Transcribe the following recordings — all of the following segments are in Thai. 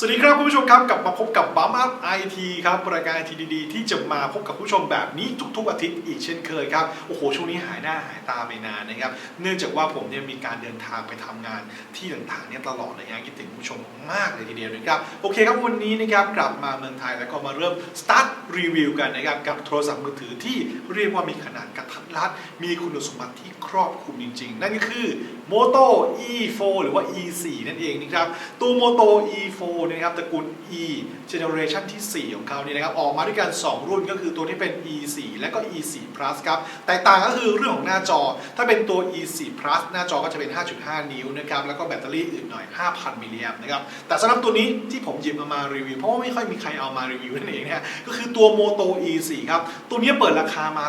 สวัสดีครับคุณผู้ชมครับกลับมาพบกับบัมอัพไอทีครับรายการไอทีดีๆที่จะมาพบกับผู้ชมแบบนี้ทุกๆอาทิตย์อีกเช่นเคยครับโอ้โหช่วงนี้หายหน้าหายตาไปนานนะครับเนื่องจากว่าผมเนี่ยมีการเดินทางไปทำงานที่ต่างๆเนี่ยตลอดเลยนะคิดถึงผู้ชมมากเลยทีเดียวนะครับโอเคครับวันนี้นะครับกลับมาเมืองไทยแล้วก็มาเริ่มสตาร์ทรีวิวกันนะครับกับโทรศัพท์มือถือที่เรียกว่ามีขนาดกระทัดรัดมีคุณสมบัติที่ครอบคลุมจริง ๆ นั่นก็คือ Moto E4 หรือว่า E4 นั่นเองนะครับ ตัว Moto E4 นะครับตระกูล E Generation ที่ 4 ของเขานี่นะครับ ออกมาด้วยกัน 2 รุ่นก็คือตัวที่เป็น E4 และก็ E4 Plus ครับ แตกต่างก็คือเรื่องของหน้าจอ ถ้าเป็นตัว E4 Plus หน้าจอก็จะเป็น 5.5 นิ้วนะครับ แล้วก็แบตเตอรี่อื่นหน่อย 5,000 มิลลิแอมป์นะครับ แต่สำหรับตัวนี้ที่ผมหยิบมามารีวิว เพราะว่าไม่ค่อยมีใครเอามารีวิวนั่นเองนะฮะก็คือตัว Moto E4 ครับ ตัวนี้เปิดราคามา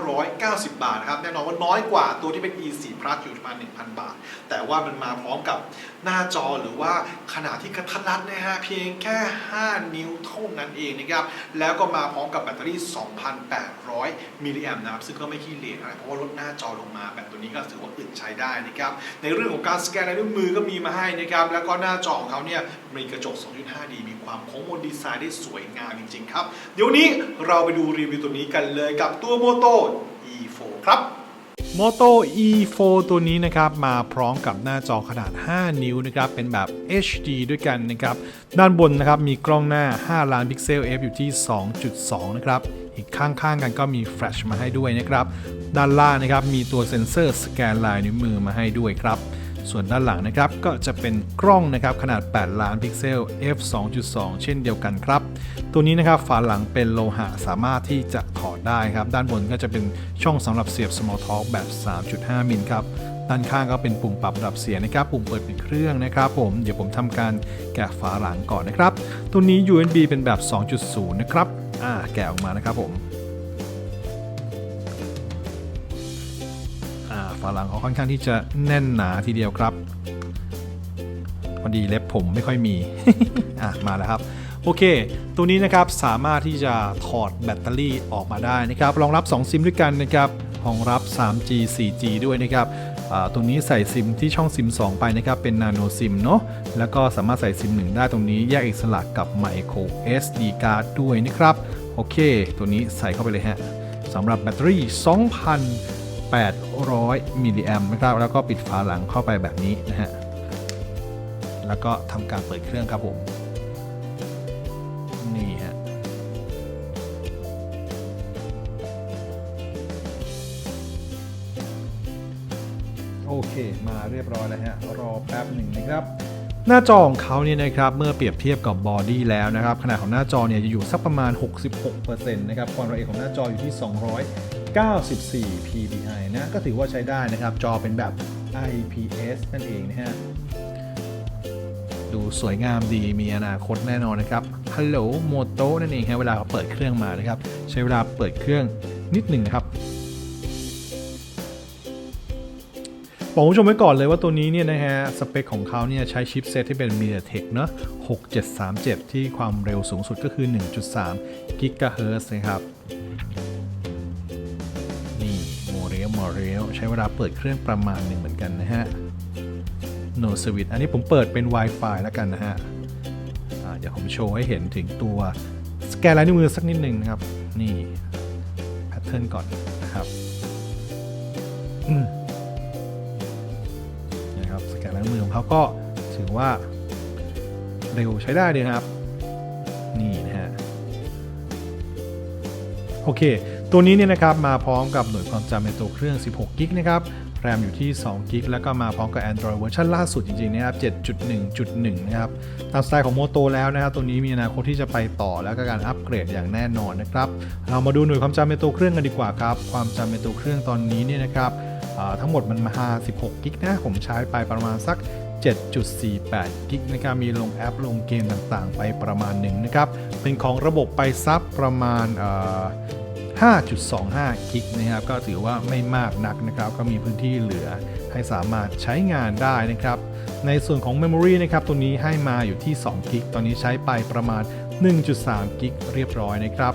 4,990 บาทนะครับ แน่นอนว่าน้อยกว่าตัวที่เป็น E4 Plus อยู่ประมาณ1,000 บาท แต่ว่ามันมาพร้อมกับหน้าจอหรือว่าขนาดที่กระทัดรัดนะฮะเพียงแค่ 5 นิ้วเท่านั้นเองนะครับแล้วก็มาพร้อมกับแบตเตอรี่ 2,800 มิลลิแอมป์นะครับซึ่งก็ไม่ขี้เหร่อะไรเพราะว่าลดหน้าจอลงมาแบบตัวนี้ก็ถือว่าอึดใช้ได้นะครับในเรื่องของการสแกนลายนิ้วมือก็มีมาให้นะครับแล้วก็หน้าจอของเขาเนี่ยมีกระจก 2.5D มีความโค้งมนดีไซน์ได้สวยงามจริงๆครับ เดี๋ยวนี้เราไปดูรีวิวตัวนี้กันเลยกับตัว Moto E4 ครับ Moto E4 ตัวนี้นะครับมาพร้อมกับหน้าจอขนาด 5 นิ้วนะครับเป็นแบบ HD ด้วยกันนะครับด้านบนนะครับมีกล้องหน้า 5 ล้านพิกเซล f อยู่ที่ 2.2 นะครับอีกข้างๆกันก็มีแฟลชมาให้ด้วยนะครับด้านล่างนะครับมีตัวเซ็นเซอร์สแกนลายนิ้วมือมาให้ด้วยครับ ส่วนด้านหลังนะครับก็จะเป็นกล้องนะครับขนาด 8 ล้านพิกเซล f 2.2 เช่นเดียวกันครับ ตัวนี้นะครับฝาหลังเป็นโลหะสามารถที่จะถอดได้ครับ ด้านบนก็จะเป็นช่องสำหรับเสียบ small talk แบบ 3.5 มิลครับด้านข้างก็เป็นปุ่มปรับระดับเสียงนะครับ ปุ่มเปิดเป็นเครื่องนะครับ ผม เดี๋ยวผมทำการแกะฝาหลังก่อนนะครับ ตัวนี้ USB เป็นแบบ 2.0 นะครับ อ่า แกะออกมานะครับผม ฝาหลังเขาค่อนข้างที่จะแน่นหนาทีเดียวครับพอดีเล็บผมไม่ค่อยมี อะ มาแล้วครับ โอเค ตัวนี้นะครับสามารถที่จะถอดแบตเตอรี่ออกมาได้นะครับรองรับ 2 ซิมด้วยกันนะครับรองรับ 3G 4G ด้วยนะครับตรงนี้ใส่ซิมที่ช่องซิม 2 ไปนะครับ เป็นนาโนซิมเนาะ แล้วก็สามารถใส่ซิม 1 ได้ตรงนี้แยกอิสระกับ micro SD card ด้วยนะครับ โอเค ตัวนี้ใส่เข้าไปเลยฮะสำหรับแบตเตอรี่ 800มิลลิแอมป์นะครับแล้วก็ปิดฝาหลังเข้าไปแบบนี้นะฮะแล้วก็ทำการเปิดเครื่องครับผม นี่ฮะโอเค มาเรียบร้อยแล้วฮะรอแป๊บหนึ่งนะครับหน้าจอของเขาเนี่ยนะครับเมื่อเปรียบเทียบกับบอดี้แล้วนะครับขนาดของหน้าจอเนี่ยจะอยู่สักประมาณ 66%นะครับความละเอียดของหน้าจออยู่ที่ 94 ppi นะ ก็ถือว่าใช้ได้นะครับ จอเป็นแบบ IPS นั่นเองนะฮะ ดูสวยงามดี มีอนาคตแน่นอนนะครับ Hello Moto นั่นเองครับเวลาเปิดเครื่องมานะครับ ใช้เวลาเปิดเครื่องนิดหนึ่งนะครับบอกผู้ชมไว้ก่อนเลยว่าตัวนี้เนี่ยนะฮะ สเปคของเขาเนี่ยใช้ชิปเซตที่เป็น MediaTek เนอะ6737 ที่ความเร็วสูงสุดก็คือ 1.3 GHz นะครับ เรลใช้เวลาเปิดเครื่องประมาณหนึ่งเหมือนกันนะฮะ No Switch อันนี้ผมเปิดเป็น Wi-Fi แล้วกันนะฮะอ่าเดี๋ยวผมโชว์ให้เห็นถึงตัวสแกนลายนิ้วมือสักนิดหนึ่งนะครับ นี่แพทเทิร์นก่อนนะครับนะครับสแกนลายนิ้วมือของเขาก็ถือว่าเร็วใช้ได้เลยนะครับ นี่นะฮะ โอเค ตัวนี้เนี่ยนะครับมาพร้อมกับหน่วยความจำในตัวเครื่อง 16 กิกนะครับแรมอยู่ที่ 2 กิกแล้วก็มาพร้อมกับ Android เวอร์ชันล่าสุดจริงๆนะครับ 7.1.1 นะครับ ตามสไตล์ของโมโตแล้วนะครับ ตัวนี้มีอนาคตที่จะไปต่อแล้วก็การอัปเกรดอย่างแน่นอนนะครับ เรามาดูหน่วยความจำในตัวเครื่องกันดีกว่าครับ ความจำในตัวเครื่องตอนนี้เนี่ยนะครับทั้งหมดมันมา16กิกนะผมใช้ไปประมาณสัก7.48 กิกนะครับมีลงแอปลงเกมต่างๆ ไปประมาณหนึ่งนะครับ เป็นของระบบไปซับประมาณ 5.25 กิกนะครับ ก็ถือว่าไม่มากนักนะครับ ก็มีพื้นที่เหลือให้สามารถใช้งานได้นะครับ ในส่วนของ Memory นะครับ ตัวนี้ให้มาอยู่ที่ 2 กิก ตอนนี้ใช้ไปประมาณ 1.3 กิกเรียบร้อยนะครับ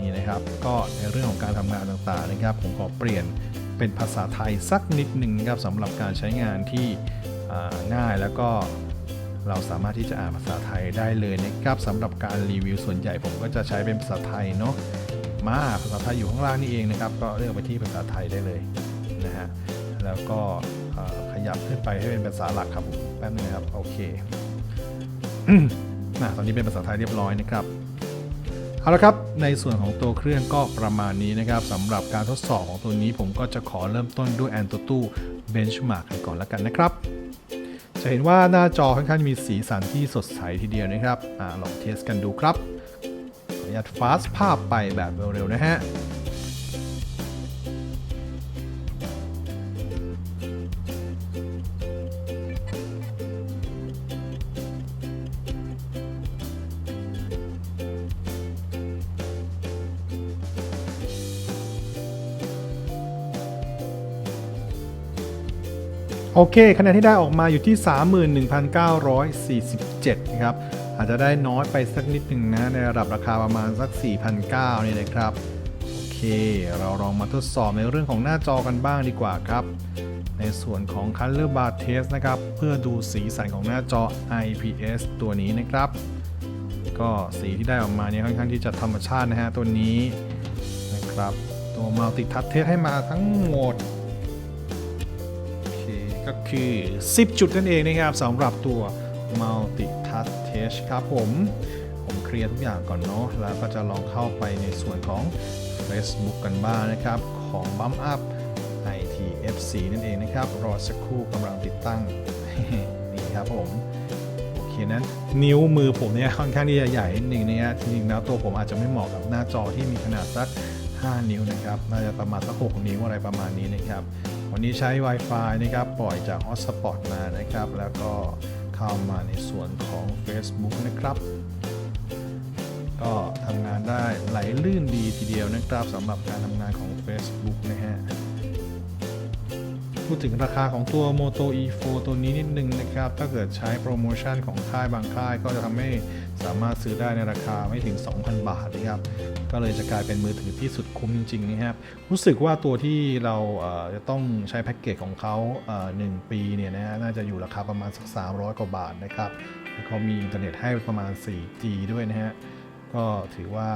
นี่นะครับ ก็ในเรื่องของการทำงานต่างๆนะครับ ผมขอเปลี่ยนเป็นภาษาไทยสักนิดหนึ่งนะครับสำหรับการใช้งานที่ง่ายแล้วก็เราสามารถที่จะอ่านภาษาไทยได้เลยนะครับสำหรับการรีวิวส่วนใหญ่ผมก็จะใช้เป็นภาษาไทยเนาะ มาภาษาไทยอยู่ข้างล่างนี่เองนะครับ ก็เลือกไปที่ภาษาไทยได้เลยนะฮะ แล้วก็ขยับขึ้นไปให้เป็นภาษาหลักครับผมแป๊บนึงนะครับโอเคนะตอนนี้เป็นภาษาไทยเรียบร้อยนะครับเอาละครับในส่วนของตัวเครื่องก็ประมาณนี้นะครับสำหรับการทดสอบของตัวนี้ผมก็จะขอเริ่มต้นด้วย AnTuTu Benchmark กันก่อนแล้วกันนะครับ จะเห็นว่าหน้าจอค่อนข้างมีสีสันที่สดใสทีเดียวนะครับอลองเทสกันดูครับ แออนุญาฟาสภาพไปแบบเร็วๆนะฮะ โอเคคะแนนที่ได้ออกมาอยู่ที่ 31,947นะครับอาจจะได้น้อยไปสักนิดหนึ่งนะในระดับราคาประมาณสัก 4,900นี่นะครับโอเค เราลองมาทดสอบในเรื่องของหน้าจอกันบ้างดีกว่าครับ ในส่วนของ Color Bar Test นะครับ เพื่อดูสีสันของหน้าจอ IPS ตัวนี้นะครับ ก็สีที่ได้ออกมาเนี่ยค่อนข้างที่จะธรรมชาตินะฮะตัวนี้นะครับ ตัว Multi Touch Test ให้มาทั้งหมด ก็คือ 10 จุดนั่นเองนะครับสำหรับตัว Multi Touch Test ครับผม ผมเคลียร์ทุกอย่างก่อนเนาะแล้วก็จะลองเข้าไปในส่วนของ Facebook กันบ้างนะครับ ของ Bump Up ITFC นั่นเองนะครับ รอสักครู่กำลังติดตั้ง นี่ครับผม โอเคนั้น นิ้วมือผมเนี่ยค่อนข้างที่จะใหญ่นิดนึงนะฮะจริงๆแล้วตัวผมอาจจะไม่เหมาะกับหน้าจอที่มีขนาดสัก 5 นิ้วนะครับ น่าจะประมาณสัก 6 นิ้วอะไรประมาณนี้นะครับ วันนี้ใช้ Wi-Fi นะครับปล่อยจาก Hotspot มานะครับ แล้วก็เข้ามาในส่วนของ Facebook นะครับ ก็ทำงานได้ไหลลื่นดีทีเดียวนะครับสำหรับการทำงานของ Facebook นะฮะพูดถึงราคาของตัว Moto E4 ตัวนี้นิดนึงนะครับ ถ้าเกิดใช้โปรโมชั่นของค่ายบางค่ายก็จะทำให้สามารถซื้อได้ในราคาไม่ถึง 2,000 บาทนะครับ ก็เลยจะกลายเป็นมือถือที่สุดคุ้มจริงๆนะครับ รู้สึกว่าตัวที่เราจะต้องใช้แพ็กเกจของเขาหนึ่งปีเนี่ยนะฮะน่าจะอยู่ราคาประมาณสัก300 กว่าบาทนะครับแล้วเขามีอินเทอร์เน็ตให้ประมาณ 4G ด้วยนะฮะ ก็ถือว่า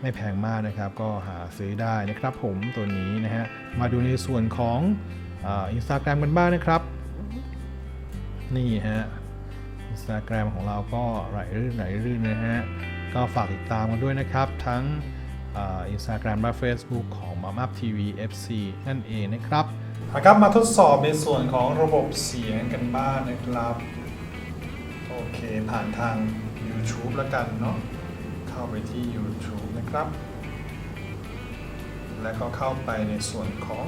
ไม่แพงมากนะครับ ก็หาซื้อได้นะครับผมตัวนี้นะฮะ มาดูในส่วนของอินสตาแกรมกันบ้างนะครับ นี่ฮะอินสตาแกรมของเราก็ไหลรื่นไหลรื่นนะฮะ ก็ฝากติดตามกันด้วยนะครับ ทั้งอินสตาแกรมและ Facebook ของ m a m a p TV FC นั่นเองนะครับครับมาทดสอบในส่วนของระบบเสียงกันบ้างนะครับ โอเค ผ่านทาง YouTube แล้วกันเนาะเข้าไปที่ YouTube นะครับ แล้วก็เข้าไปในส่วนของ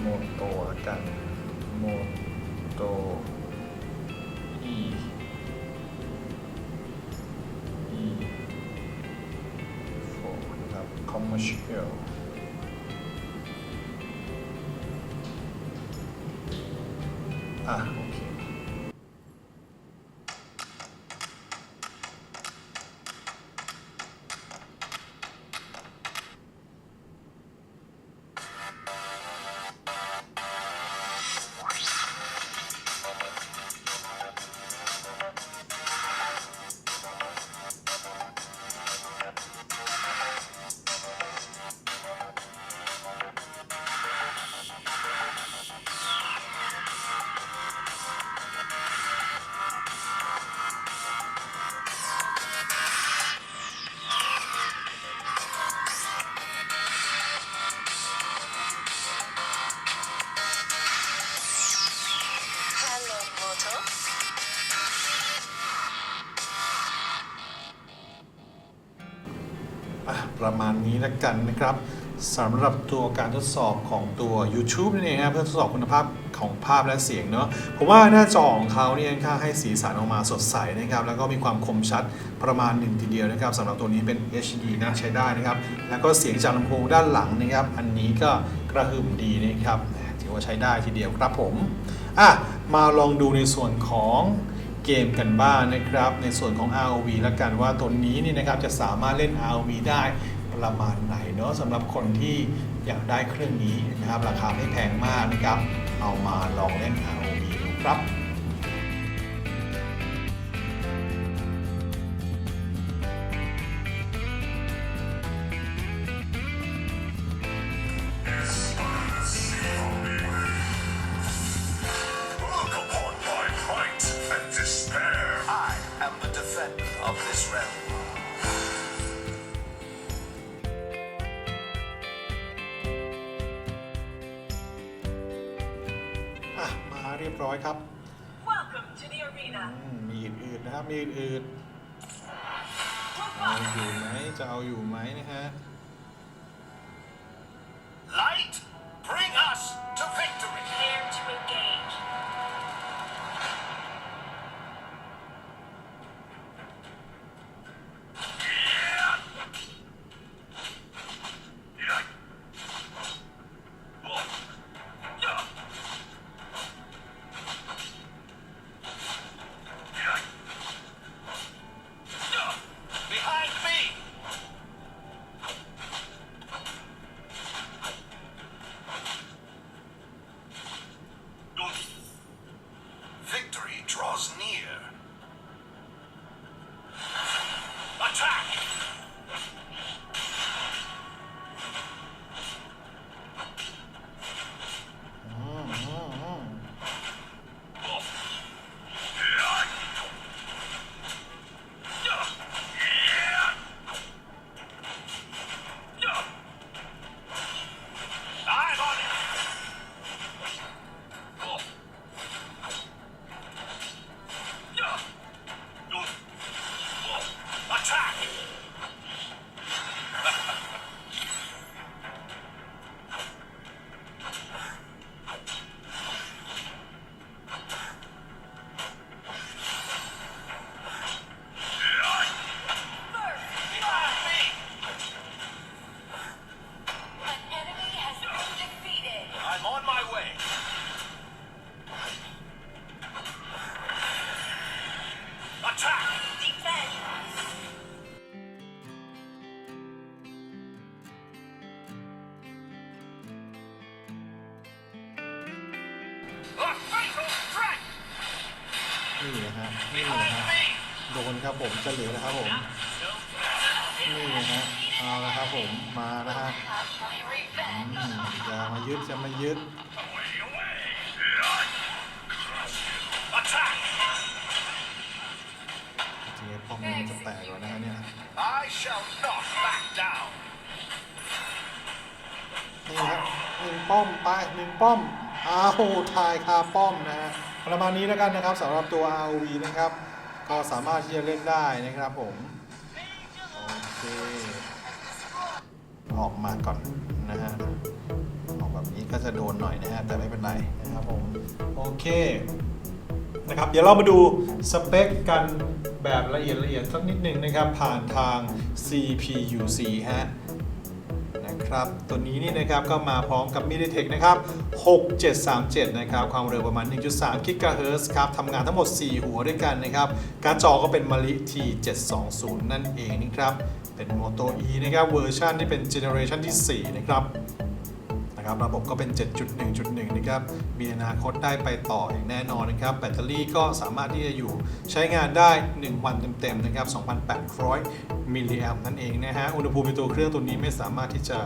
โมโตละกันโมโต E นะครับ ประมาณนี้แล้วกันนะครับสำหรับตัวการทดสอบของตัว YouTube นั่นเองครับเพื่อทดสอบคุณภาพของภาพและเสียงเนาะผมว่าหน้าจอของเขาเนี่ยค่อนข้าให้สีสันออกมาสดใสนะครับ แล้วก็มีความคมชัดประมาณหนึ่งทีเดียวนะครับสำหรับตัวนี้เป็น HD นะใช้ได้นะครับ แล้วก็เสียงจากลำโพงด้านหลังนะครับ อันนี้ก็กระหึ่มดีนะครับถือว่าใช้ได้ทีเดียวครับผมอะมาลองดูในส่วนของเกมกันบ้างนะครับ ในส่วนของ ROV แล้วกันว่าตัวนี้นี่นะครับจะสามารถเล่น ROV ได้ ประมาณไหนเนาะสำหรับคนที่อยากได้เครื่องนี้นะครับ ราคาไม่แพงมากนะครับ เอามาลองเล่น ROV ดูครับ รียบร้อยครับ Welcome to the arena. อืมมีอื่นๆนะครับ มีอื่นๆเอาอยู่ไหมจะเอาอยู่ไหมนะฮะ เอาละครับผมมานะฮะ Have my อื revenge. มจะมายึดจะมายึด Away, away! Attack! จริงๆป้อมนี้มันจะแตกแล้วนะฮะเนี่ย I shall not back down. นี่ครับหนึ่งป้อมไปหนึ่งป้อมอ้าวทายคาป้อมนะฮะประมาณนี้แล้วกันนะครับสำหรับตัว ROV นะครับ ก็สามารถที่จะเล่นได้นะครับผม โอเค ออกมาก่อนนะฮะออกแบบนี้ก็จะโดนหน่อยนะฮะแต่ไม่เป็นไรนะครับผมโอเคนะครับเดี๋ยวเรามาดูสเปคกันแบบละเอียดละเอียดสักนิดหนึ่งนะครับ ผ่านทาง CPUC ฮะนะครับตัวนี้นี่นะครับก็มาพร้อมกับ MediaTek นะครับ 6737 นะครับ ความเร็วประมาณ 1.3 GHz ครับทำงานทั้งหมด 4 หัวด้วยกันนะครับ การจอก็เป็น Mali T720 นั่นเองนะครับ เป็น Moto E นะครับเวอร์ชันที่เป็นเจเนอเรชันที่ 4 นะครับนะครับระบบก็เป็น 7.1.1 นะครับ มีอนาคตได้ไปต่ออย่างแน่นอนนะครับ แบตเตอรี่ก็สามารถที่จะอยู่ใช้งานได้ 1 วันเต็มๆนะครับ 2,800 มิลลิแอมนั่นเองนะฮะ อุณหภูมิในตัวเครื่องตัวนี้ไม่สามารถที่จะ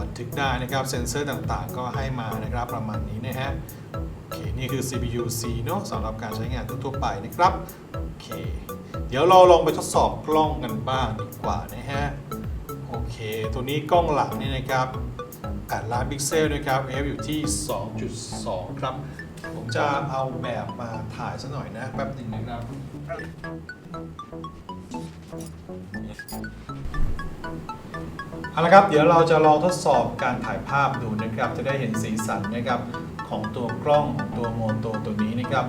บันทึกได้นะครับ เซ็นเซอร์ต่างๆ ก็ให้มานะครับประมาณนี้นะฮะโอเคนี่คือ CPU C เนอะสำหรับการใช้งานทั่วๆไปนะครับโอเค เดี๋ยวเราลองไปทดสอบกล้องกันบ้างดีกว่านะฮะ โอเค ตัวนี้กล้องหลังนี่นะครับ8ล้านพิกเซลนะครับ f อยู่ที่ 2.2 ครับ ผมจะเอาแบบมาถ่ายซะหน่อยนะ แป๊บหนึ่งนะครับ เอาละครับ เดี๋ยวเราจะลองทดสอบการถ่ายภาพดูนะครับ จะได้เห็นสีสันนะครับของตัวกล้องของตัวโมโตตัวนี้นะครับ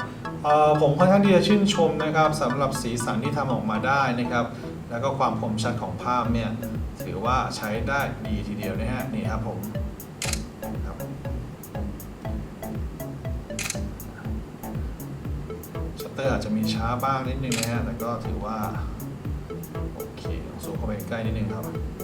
ผมค่อนข้างที่จะชื่นชมนะครับสำหรับสีสันที่ทำออกมาได้นะครับ แล้วก็ความคมชัดของภาพเนี่ยถือว่าใช้ได้ดีทีเดียวนะฮะนี่ครับผมครับชัตเตอร์อาจจะมีช้าบ้างนิดนึงนะฮะแต่ก็ถือว่า โอเคสูงเข้าไปใกล้นิดนึงครับครับ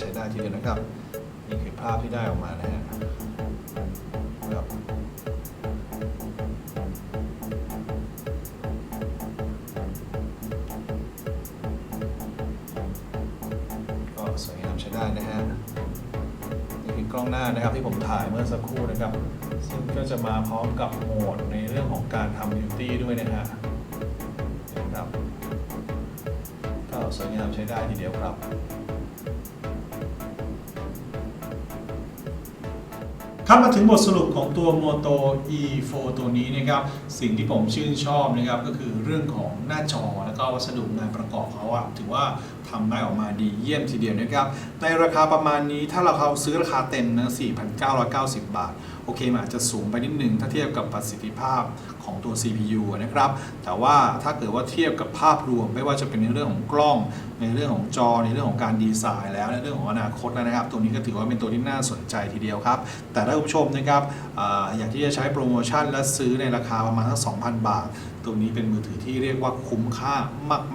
ใช้ได้ทีเดียวนะครับ นี่คือภาพที่ได้ออกมานะฮะครับได้นะฮะนี่คือกล้องหน้านะครับที่ผมถ่ายเมื่อสักครู่นะครับ ซึ่งก็จะมาพร้อมกับโหมดในเรื่องของการทำบิวตี้ด้วยนะฮะนะครับก็สวยงามใช้ได้ทีเดียวครับ ครับมาถึงบทสรุปของตัว Moto E4 ตัวนี้นะครับสิ่งที่ผมชื่นชอบนะครับก็คือเรื่องของหน้าจอแล้วก็วัสดุงานประกอบเขาอะถือว่าทำได้ออกมาดีเยี่ยมทีเดียวนะครับ ในราคาประมาณนี้ถ้าเราเขาซื้อราคาเต็มนะ4,990 บาท โอเคมันอาจจะสูงไปนิดนึงถ้าเทียบกับประสิทธิภาพ ของตัว CPU นะครับ แต่ว่าถ้าเกิดว่าเทียบกับภาพรวม ไม่ว่าจะเป็นในเรื่องของกล้อง ในเรื่องของจอ ในเรื่องของการดีไซน์แล้วในเรื่องของอนาคตแล้วนะครับ ตัวนี้ก็ถือว่าเป็นตัวที่น่าสนใจทีเดียวครับ แต่ถ้าคุณผู้ชมนะครับอยากที่จะใช้โปรโมชั่นและซื้อในราคาประมาณสัก2,000 บาท ตัวนี้เป็นมือถือที่เรียกว่าคุ้มค่า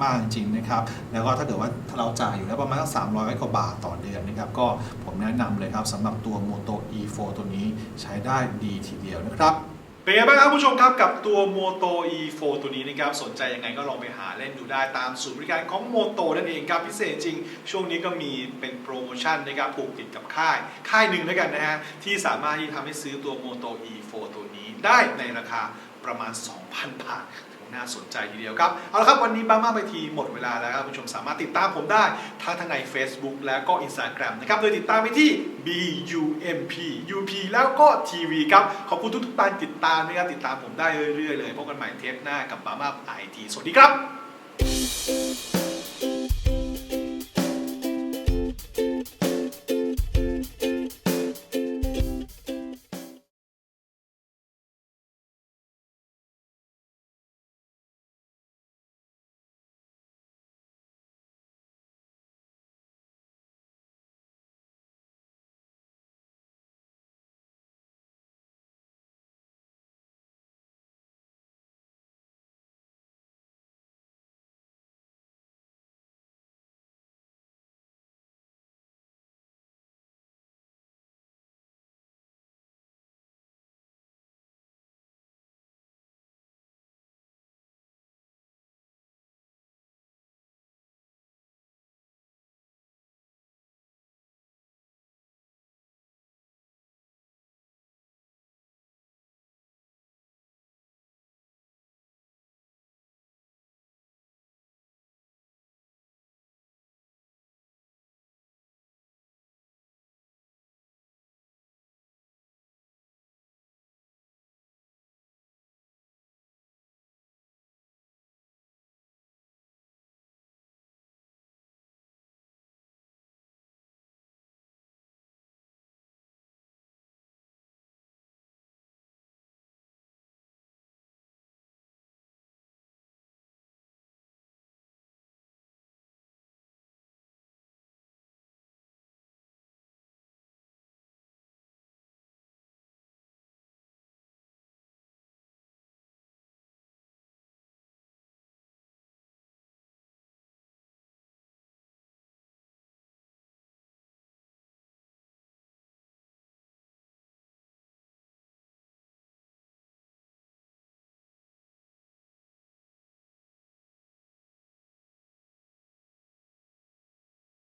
มาก ๆ จริงๆนะครับ แล้วก็ถ้าเกิดว่าเราจ่ายอยู่แล้วประมาณสัก300 กว่าบาทต่อเดือนนะครับ ก็ผมแนะนำเลยครับสำหรับตัว Moto E4 ตัวนี้ใช้ได้ดีทีเดียวนะครับ เป็นไงบ้างครับผู้ชมครับกับตัว Moto E4 ตัวนี้นะครับสนใจยังไงก็ลองไปหาเล่นดูได้ตามศูนย์บริการของ Moto นั่นเองครับพิเศษจริง ช่วงนี้ก็มีเป็นโปรโมชั่นนะครับผูกติดกับค่าย ค่ายหนึ่งแล้วกันนะฮะที่สามารถที่ทำให้ซื้อตัว Moto E4 ตัวนี้ได้ในราคาประมาณ 2,000 บาท น่าสนใจทีเดียวครับ เอาละครับ วันนี้บ้ามาไปทีหมดเวลาแล้วครับคุณผู้ชมสามารถติดตามผมได้ทั้งทางใน Facebook แล้วก็ Instagram นะครับ โดยติดตามไปที่ BUMP UP แล้วก็ TV ครับ ขอบคุณทุกๆการติดตามนะครับติดตามผมได้เรื่อยๆเลยพบกันใหม่เทปหน้ากับบ้ามาไอทีสวัสดีครับ